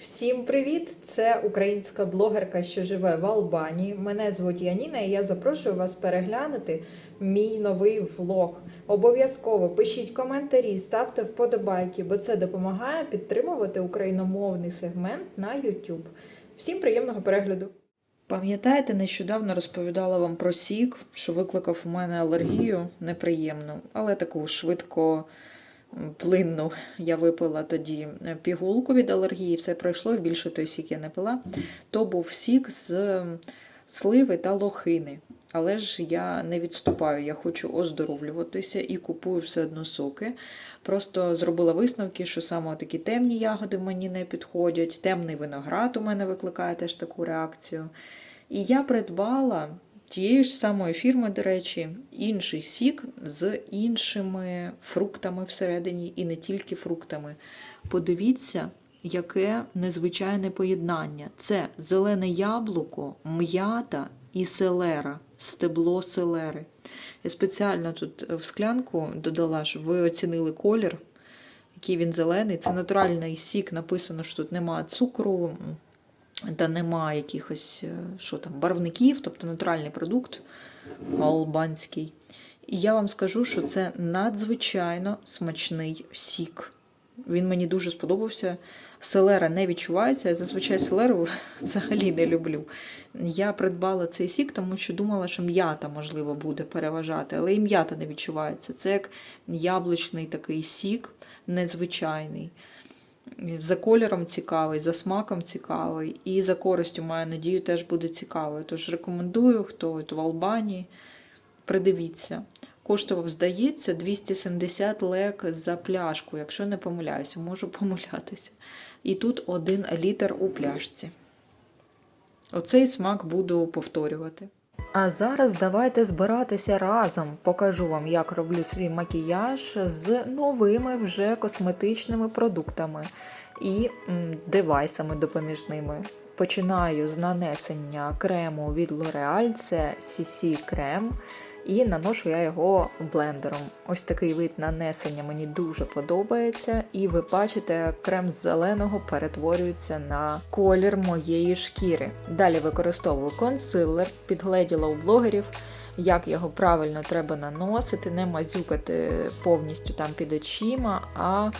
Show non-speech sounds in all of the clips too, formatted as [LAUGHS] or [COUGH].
Всім привіт! Це українська блогерка, що живе в Албанії. Мене звуть Яніна, і я запрошую вас переглянути мій новий влог. Обов'язково пишіть коментарі, ставте вподобайки, бо це допомагає підтримувати україномовний сегмент на YouTube. Всім приємного перегляду! Пам'ятаєте, нещодавно розповідала вам про сік, що викликав у мене алергію неприємну, але таку швидко плинну. Я випила тоді пігулку від алергії, все пройшло, більше той сік я не пила. То був сік з сливи та лохини. Але ж я не відступаю, я хочу оздоровлюватися і купую все одно соки. Просто зробила висновки, що саме такі темні ягоди мені не підходять. Темний виноград у мене викликає теж таку реакцію. І я придбала тієї ж самої фірми, до речі, інший сік з іншими фруктами всередині, і не тільки фруктами. Подивіться, яке незвичайне поєднання. Це зелене яблуко, м'ята і селера, стебло селери. Я спеціально тут в склянку додала, щоб ви оцінили колір, який він зелений. Це натуральний сік, написано, що тут немає цукру та нема якихось е, що там, барвників, тобто натуральний продукт албанський. І я вам скажу, що це надзвичайно смачний сік. Він мені дуже сподобався. Селера не відчувається. Я зазвичай селеру [LAUGHS] взагалі не люблю. Я придбала цей сік, тому що думала, що м'ята, можливо, буде переважати, але і м'ята не відчувається. Це як яблучний такий сік, незвичайний. За кольором цікавий, за смаком цікавий, і за користю, маю надію, теж буде цікавий. Тож рекомендую, хто от в Албанії, придивіться. Коштував, здається, 270 лек за пляшку, якщо не помиляюся, можу помилятися. І тут один літр у пляшці. Оцей смак буду повторювати. А зараз давайте збиратися разом. Покажу вам, як роблю свій макіяж з новими вже косметичними продуктами і девайсами допоміжними. Починаю з нанесення крему від L'Oreal, це CC крем. І наношу я його блендером. Ось такий вид нанесення мені дуже подобається. І ви бачите, крем з зеленого перетворюється на колір моєї шкіри. Далі використовую консилер, підгледіла у блогерів, як його правильно треба наносити, не мазюкати повністю там під очима, а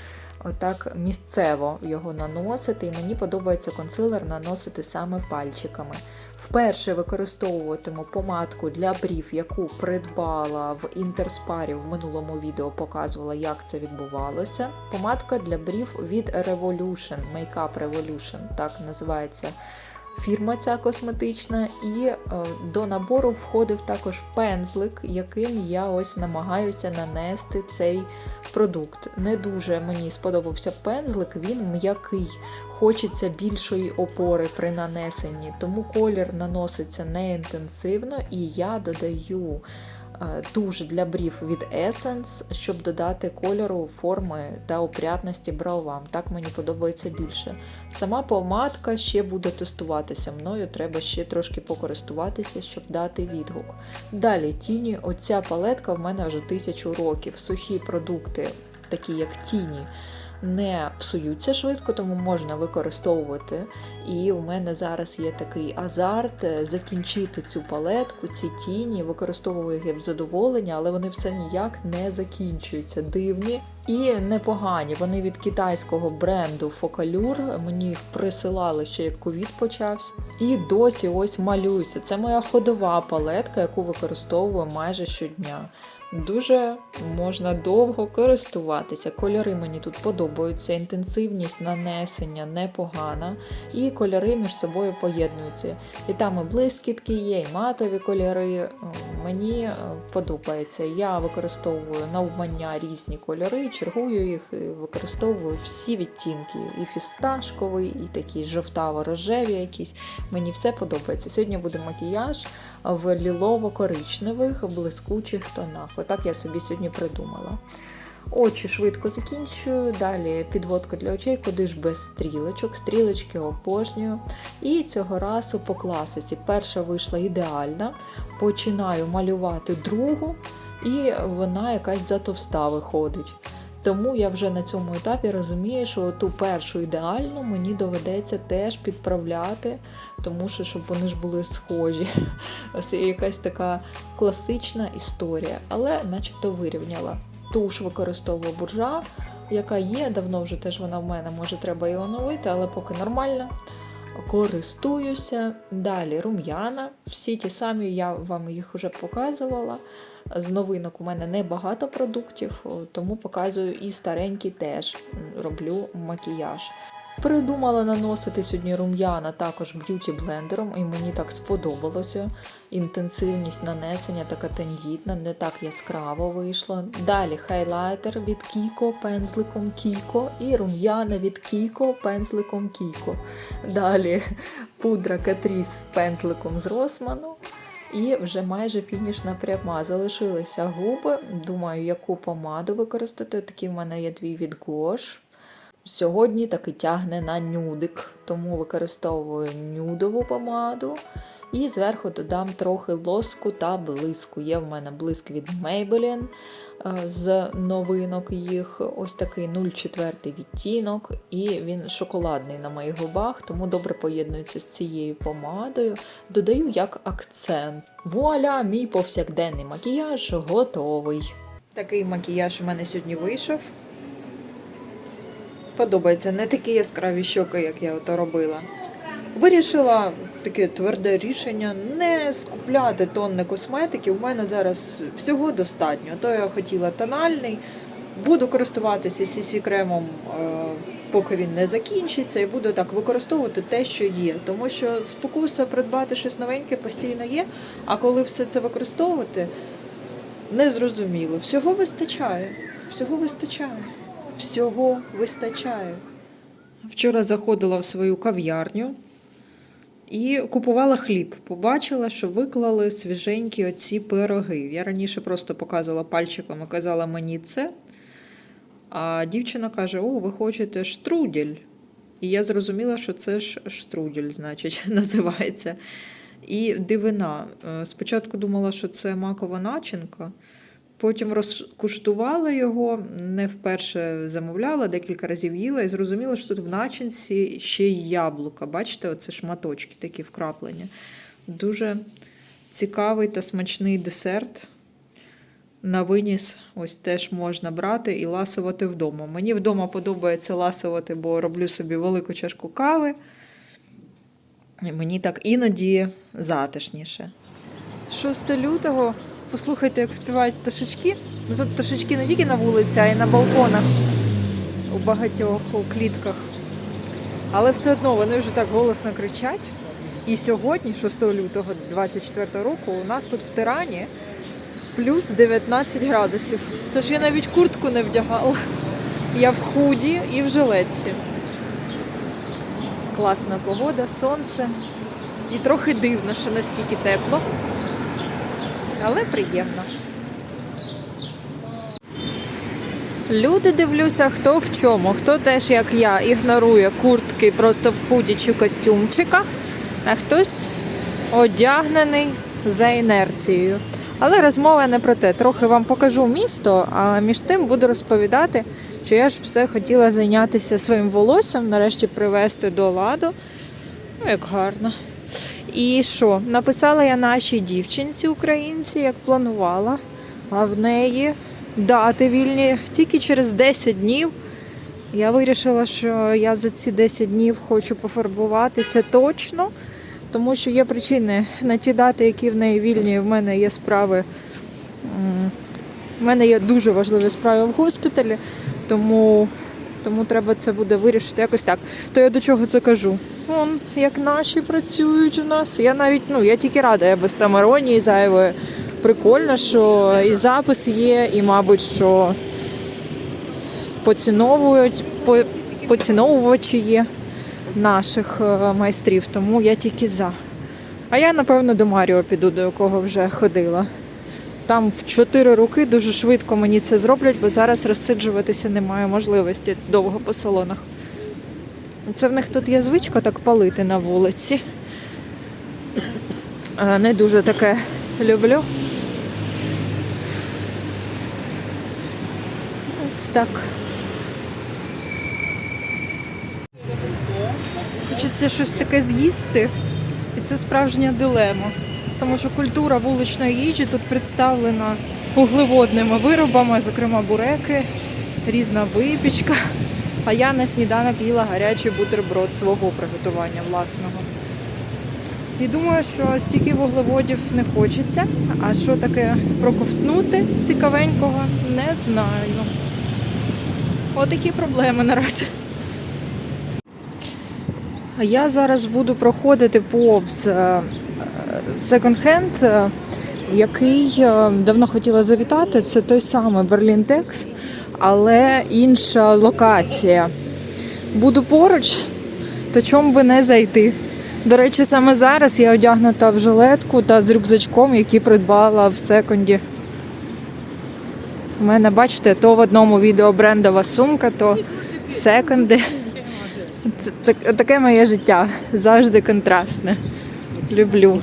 отак місцево його наносити. І мені подобається консилер наносити саме пальчиками. Вперше використовуватиму помадку для брів, яку придбала в інтерспарі в минулому відео показувала, як це відбувалося. Помадка для брів від Revolution, Makeup Revolution, так називається фірма ця косметична. І е, до набору входив також пензлик, яким я ось намагаюся нанести цей продукт. Не дуже мені сподобався пензлик, він м'який. Хочеться більшої опори при нанесенні, тому колір наноситься не інтенсивно, і я додаю туш для брів від Essence, щоб додати кольору, форми та опрятності бровам. Так мені подобається більше. Сама помадка ще буде тестуватися мною, треба ще трошки покористуватися, щоб дати відгук. Далі тіні, оця палетка в мене вже тисячу років. Сухі продукти, такі як тіні не псуються швидко, тому можна використовувати. І у мене зараз є такий азарт е, закінчити цю палетку, ці тіні, використовую їх в задоволення, але вони все ніяк не закінчуються. Дивні і непогані. Вони від китайського бренду Focallure. Мені присилали ще як ковід почався. І досі ось малююся. Це моя ходова палетка, яку використовую майже щодня. Дуже можна довго користуватися. Кольори мені тут подобаються, інтенсивність нанесення непогана, і кольори між собою поєднуються. І там і блискітки є, і матові кольори. Мені е, подобається. Я використовую навмання різні кольори, чергую їх, і використовую всі відтінки. І фісташковий, і такі жовтаво-рожеві якісь. Мені все подобається. Сьогодні буде макіяж в лілово-коричневих блискучих тонах. Отак я собі сьогодні придумала. Очі швидко закінчую. Далі підводка для очей, куди ж без стрілочок. Стрілочки обожнюю. І цього разу по класиці. Перша вийшла ідеальна. Починаю малювати другу, і вона якась затовста виходить. Тому я вже на цьому етапі розумію, що ту першу ідеальну мені доведеться теж підправляти, тому що щоб вони ж були схожі. [LAUGHS] Ось якась така класична історія, але начебто вирівняла. Туш використовую буржа, яка є, давно вже теж вона в мене, може треба її оновити, але поки нормально. Користуюся. Далі рум'яна. Всі ті самі, я вам їх вже показувала. З новинок у мене небагато продуктів, тому показую і старенькі теж роблю макіяж. Придумала наносити сьогодні рум'яна також б'юті блендером, і мені так сподобалося. Інтенсивність нанесення така тендітна, не так яскраво вийшло. Далі хайлайтер від Kiko пензликом Kiko і рум'яна від Kiko пензликом Kiko. Далі пудра Catrice пензликом з Росману. І вже майже фінішна пряма. Залишилися губи. Думаю, яку помаду використати. Такі в мене є дві від Gosh. Сьогодні таки тягне на нюдик, тому використовую нюдову помаду. І зверху додам трохи лоску та блиску. Є в мене блиск від Maybelline е, з новинок їх. Ось такий 0,4 відтінок, і він шоколадний на моїх губах, тому добре поєднується з цією помадою. Додаю як акцент. Вуаля, мій повсякденний макіяж готовий. Такий макіяж у мене сьогодні вийшов. Подобається, не такі яскраві щоки, як я ото робила. Вирішила таке тверде рішення не скупляти тонни косметики. У мене зараз всього достатньо. То я хотіла тональний. Буду користуватися CC кремом, е, поки він не закінчиться, і буду так використовувати те, що є. Тому що спокуса придбати щось новеньке постійно є. А коли все це використовувати, незрозуміло. Всього вистачає. Всього вистачає. Всього вистачає. Вчора заходила в свою кав'ярню і купувала хліб. Побачила, що виклали свіженькі оці пироги. Я раніше просто показувала пальчиком і казала мені це. А дівчина каже: О, ви хочете штрудель. І я зрозуміла, що це ж штрудель, значить, [LAUGHS] називається. І дивина. Е, Спочатку думала, що це макова начинка. Потім розкуштувала його, не вперше замовляла, декілька разів їла і зрозуміла, що тут в начинці ще й яблука. Бачите, оце шматочки такі вкраплені. Дуже цікавий та смачний десерт. На виніс ось теж можна брати і ласувати вдома. Мені вдома подобається ласувати, бо роблю собі велику чашку кави. Мені так іноді затишніше. 6 лютого послухайте, як співають пташечки. Ну, тут пташечки не тільки на вулиці, а й на балконах у багатьох у клітках. Але все одно вони вже так голосно кричать. І сьогодні, 6 лютого 2024 року, у нас тут в Тирані плюс 19 градусів. Тож я навіть куртку не вдягала. Я в худі і в жилетці. Класна погода, сонце. І трохи дивно, що настільки тепло але приємно. Люди дивлюся, хто в чому, хто теж, як я, ігнорує куртки просто в худі чи костюмчиках, а хтось одягнений за інерцією. Але розмова не про те. Трохи вам покажу місто, а між тим буду розповідати, що я ж все хотіла зайнятися своїм волоссям, нарешті привести до ладу. Ну, як гарно. І що? Написала я нашій дівчинці українці, як планувала, а в неї дати вільні тільки через 10 днів. Я вирішила, що я за ці 10 днів хочу пофарбуватися точно, тому що є причини на ті дати, які в неї вільні. В мене є справи. В мене є дуже важливі справи в госпіталі, тому тому треба це буде вирішити якось так. То я до чого це кажу? Вон, як наші працюють у нас. Я навіть, ну, я тільки рада, я без там іронії зайвої. Прикольно, що і запис є, і, мабуть, що поціновують, по, поціновувачі є наших е, майстрів, тому я тільки за. А я, напевно, до Маріо піду, до якого вже ходила. Там в 4 роки дуже швидко мені це зроблять, бо зараз розсиджуватися немає можливості довго по салонах. Це в них тут є звичка так палити на вулиці. Не дуже таке люблю. Ось так. Хочеться щось таке з'їсти, і це справжня дилема. Тому що культура вуличної їжі тут представлена вуглеводними виробами, зокрема буреки, різна випічка. А я на сніданок їла гарячий бутерброд свого приготування власного. І думаю, що стільки вуглеводів не хочеться. А що таке проковтнути цікавенького, не знаю. Отакі проблеми наразі. Я зараз буду проходити повз е, секонд-хенд, який е, давно хотіла завітати. Це той самий Берлін Текс, але інша локація. Буду поруч, то чому би не зайти? До речі, саме зараз я одягнута в жилетку та з рюкзачком, який придбала в секонді. У мене, бачите, то в одному відео брендова сумка, то секонди. Це так- таке моє життя. Завжди контрастне. Люблю.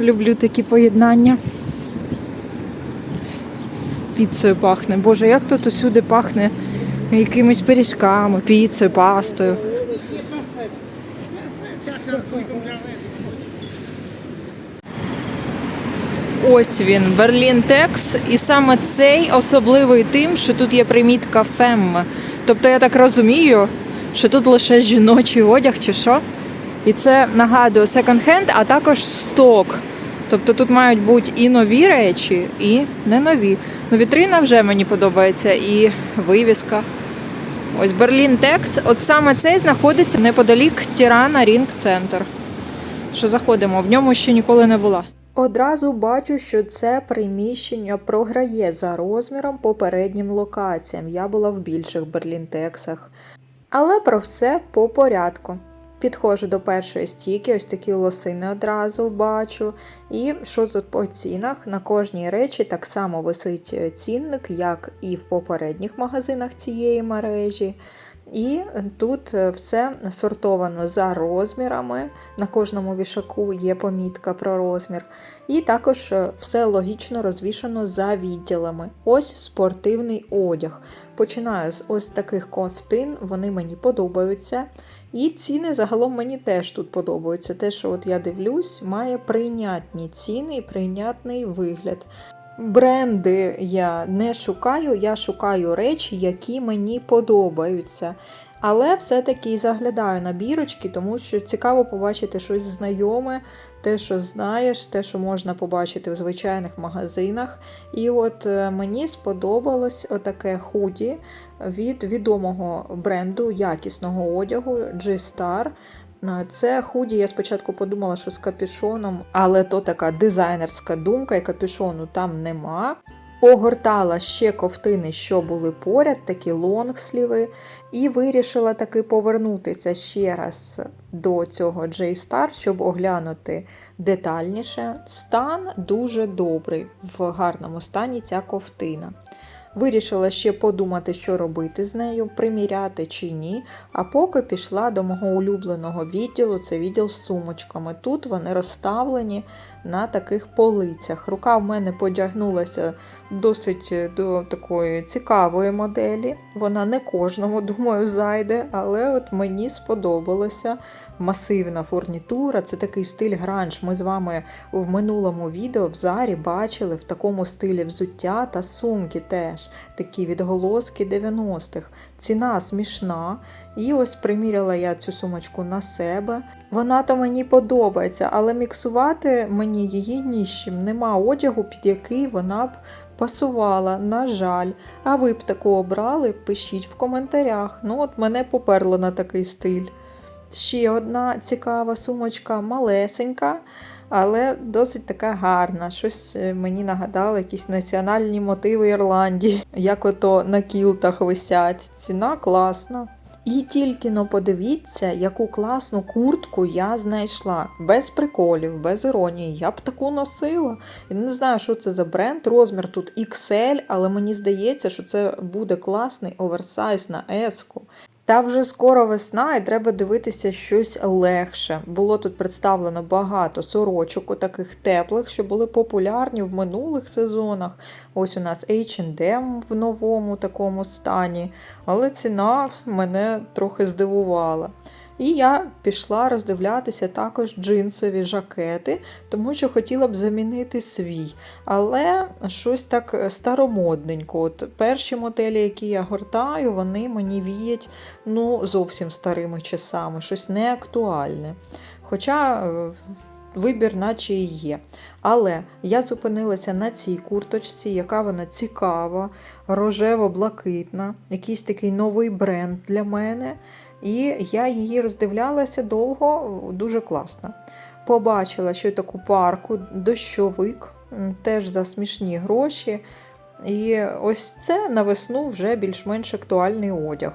Люблю такі поєднання. Піцею пахне. Боже, як тут усюди пахне якимись пиріжками, піцею, пастою. Ось він, Берлін Текс. І саме цей особливий тим, що тут є примітка фем. Тобто я так розумію, що тут лише жіночий одяг чи що. І це нагадує секонд-хенд, а також сток. Тобто тут мають бути і нові речі, і не нові. Ну, вітрина вже мені подобається, і вивіска. Ось Берлін Текс. От саме цей знаходиться неподалік Тірана Рінг Центр. Що заходимо, в ньому ще ніколи не була. Одразу бачу, що це приміщення програє за розміром попереднім локаціям. Я була в більших Берлінтексах. Але про все по порядку. Підходжу до першої стійки, ось такі лосини одразу бачу. І що тут по цінах? На кожній речі так само висить е, цінник, як і в попередніх магазинах цієї мережі. І тут е, все сортовано за розмірами. На кожному вішаку є помітка про розмір. І також е, все логічно розвішано за відділами. Ось спортивний одяг. Починаю з ось таких ковтин, вони мені подобаються. І ціни загалом мені теж тут подобаються. Те, що от я дивлюсь, має прийнятні ціни і прийнятний вигляд. Бренди я не шукаю, я шукаю речі, які мені подобаються. Але все-таки заглядаю на бірочки, тому що цікаво побачити щось знайоме, те, що знаєш, те, що можна побачити в звичайних магазинах. І от е, мені сподобалось отаке худі від відомого бренду якісного одягу G-Star. Це худі, я спочатку подумала, що з капюшоном, але то така дизайнерська думка, і капюшону там нема. Погортала ще ковтини, що були поряд, такі лонгсліви, і вирішила таки повернутися ще раз до цього J-Star, щоб оглянути детальніше. Стан дуже добрий, в гарному стані ця ковтина. Вирішила ще подумати, що робити з нею, приміряти чи ні. А поки пішла до мого улюбленого відділу, це відділ з сумочками. Тут вони розставлені на таких полицях. Рука в мене подягнулася досить е, до такої цікавої моделі. Вона не кожному, [LAUGHS] думаю, зайде, але от мені сподобалося. Масивна фурнітура, це такий стиль гранж. Ми з вами в минулому відео в зарі бачили в такому стилі взуття та сумки теж, такі відголоски 90-х. Ціна смішна. І ось приміряла я цю сумочку на себе. Вона то мені подобається, але міксувати мені її ні з чим. Нема одягу, під який вона б пасувала, на жаль. А ви б таку обрали, пишіть в коментарях. Ну, от мене поперло на такий стиль. Ще одна цікава сумочка, малесенька, але досить така гарна. Щось е, мені нагадало, якісь національні мотиви Ірландії, як ото на кілтах висять. Ціна класна. І тільки но подивіться, яку класну куртку я знайшла. Без приколів, без іронії. Я б таку носила. Я не знаю, що це за бренд. Розмір тут XL, але мені здається, що це буде класний оверсайз на еску. Та вже скоро весна, і треба дивитися щось легше. Було тут представлено багато сорочок, таких теплих, що були популярні в минулих сезонах. Ось у нас H&M в новому такому стані, але ціна мене трохи здивувала. І я пішла роздивлятися також джинсові жакети, тому що хотіла б замінити свій. Але щось так старомодненько. От перші моделі, які я гортаю, вони мені віять ну, зовсім старими часами, щось неактуальне. Хоча е, вибір, наче і є. Але я зупинилася на цій курточці, яка вона цікава, рожево-блакитна, якийсь такий новий бренд для мене. І я її роздивлялася довго, дуже класно. Побачила ще таку парку, дощовик, теж за смішні гроші. І ось це на весну вже більш-менш актуальний одяг.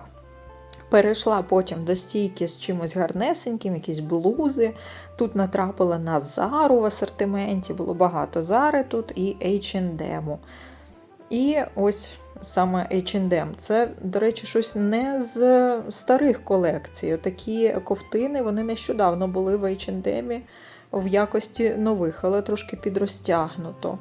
Перейшла потім до стійки з чимось гарнесеньким, якісь блузи. Тут натрапила на Зару в асортименті, було багато Зари тут і H&M. І ось саме H&M. Це, до речі, щось не з старих колекцій. Такі ковтини вони нещодавно були в H&M в якості нових, але трошки підрозтягнуто.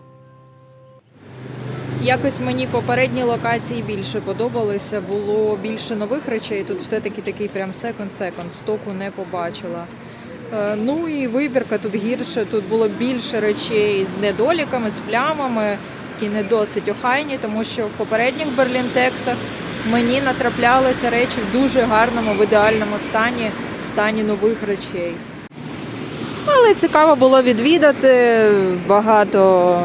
Якось мені попередні локації більше подобалися, було більше нових речей. Тут все-таки такий прям секонд-секонд, стоку не побачила. Е, Ну і вибірка тут гірше, тут було більше речей з недоліками, з плямами, які не досить охайні, тому що в попередніх берлінтексах мені натраплялися речі в дуже гарному, в ідеальному стані, в стані нових речей. Але цікаво було відвідати багато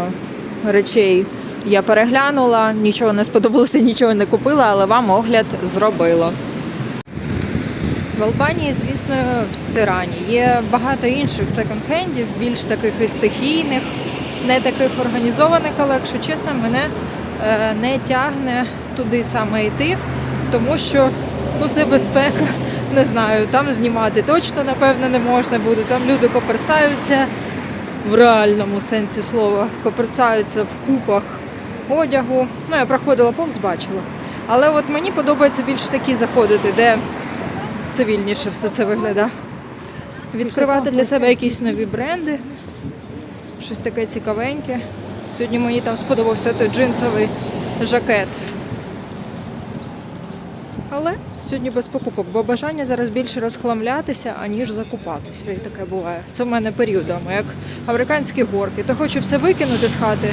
речей. Я переглянула, нічого не сподобалося, нічого не купила, але вам огляд зробила. В Албанії, звісно, в Тирані є багато інших секонд-хендів, більш таких і стихійних, не таких організованих, але якщо чесно, мене е, не тягне туди саме йти, тому що ну, це безпека. [LAUGHS] Не знаю, там знімати точно, напевно, не можна буде. Там люди коперсаються в реальному сенсі слова, коперсаються в купах одягу. Ну, я проходила повз, бачила. Але от мені подобається більш такі заходити, де цивільніше все це виглядає. Відкривати для себе якісь нові бренди, щось таке цікавеньке. Сьогодні мені там сподобався той джинсовий жакет. Але сьогодні без покупок, бо бажання зараз більше розхламлятися, аніж закупатися. І таке буває. Це в мене періодами, як американські горки. То хочу все викинути з хати,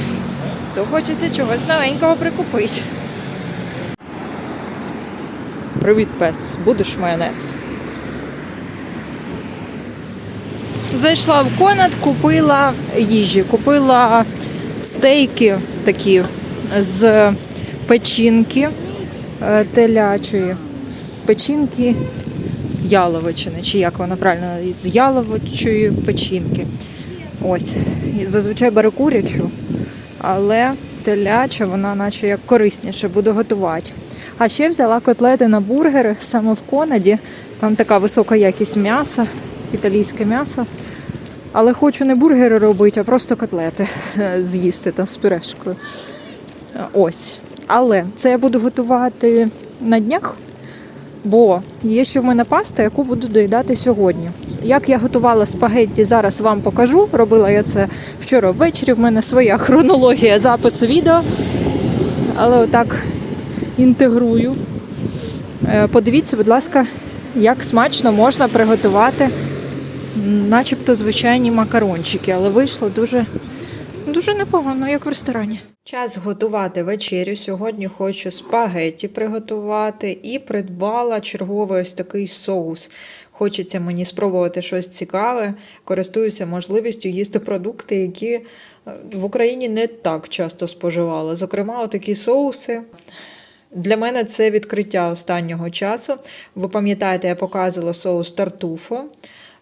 то хочеться чогось новенького прикупити. Привіт, пес, будеш майонез. Зайшла в Конад, купила їжі, купила стейки такі з печінки е, телячої, з печінки яловичини, чи як вона правильно, з яловичої печінки. Ось. Зазвичай беру курячу, але теляча, вона наче як корисніше буду готувати. А ще взяла котлети на бургери саме в Конаді. Там така висока якість м'яса, італійське м'ясо. Але хочу не бургери робити, а просто котлети е, з'їсти там з пюрешкою. Ось. Але це я буду готувати на днях, бо є ще в мене паста, яку буду доїдати сьогодні. Як я готувала спагетті, зараз вам покажу. Робила я це вчора ввечері. В мене своя хронологія запису відео. Але отак інтегрую. Е, Подивіться, будь ласка, як смачно можна приготувати начебто звичайні макарончики, але вийшло дуже, дуже непогано, як в ресторані. Час готувати вечерю. Сьогодні хочу спагетті приготувати і придбала черговий ось такий соус. Хочеться мені спробувати щось цікаве, користуюся можливістю їсти продукти, які е, в Україні не так часто споживала. Зокрема, отакі соуси. Для мене це відкриття останнього часу. Ви пам'ятаєте, я показувала соус тартуфо.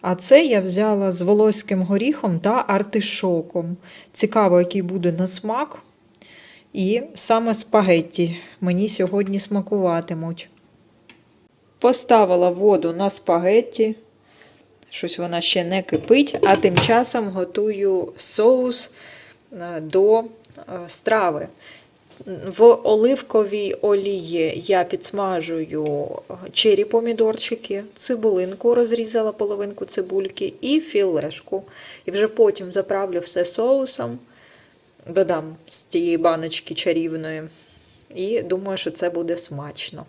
А це я взяла з волоським горіхом та артишоком. Цікаво, який буде на смак. І саме спагетті мені сьогодні смакуватимуть. Поставила воду на спагетті. Щось вона ще не кипить, а тим часом готую соус е, до е, страви. В оливковій олії я підсмажую чері помідорчики, цибулинку розрізала половинку цибульки і філешку. І вже потім заправлю все соусом, додам з цієї баночки чарівної. І думаю, що це буде смачно.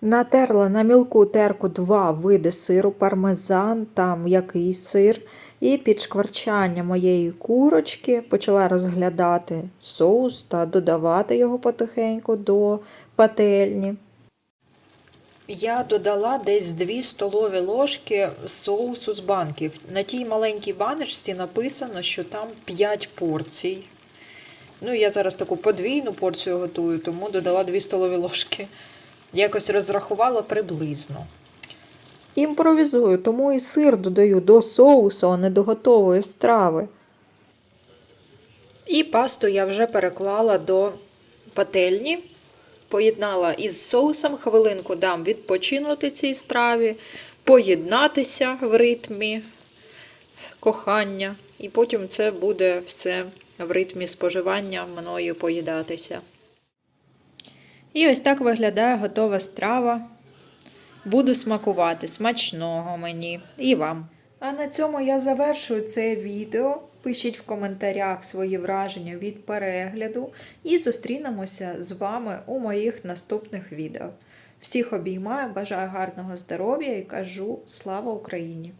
Натерла на мілку терку два види сиру, пармезан та м'який сир. І під шкварчання моєї курочки почала розглядати соус та додавати його потихеньку до пательні. Я додала десь 2 столові ложки соусу з банки. На тій маленькій баночці написано, що там 5 порцій. Ну, я зараз таку подвійну порцію готую, тому додала 2 столові ложки. Якось розрахувала приблизно. Імпровізую, тому і сир додаю до соусу, а не до готової страви. І пасту я вже переклала до пательні, поєднала із соусом, хвилинку дам відпочинути цій страві, поєднатися в ритмі кохання, і потім це буде все в ритмі споживання мною поїдатися. І ось так виглядає готова страва. Буду смакувати смачного мені і вам. А на цьому я завершую це відео. Пишіть в коментарях свої враження від перегляду і зустрінемося з вами у моїх наступних відео. Всіх обіймаю, бажаю гарного здоров'я і кажу слава Україні!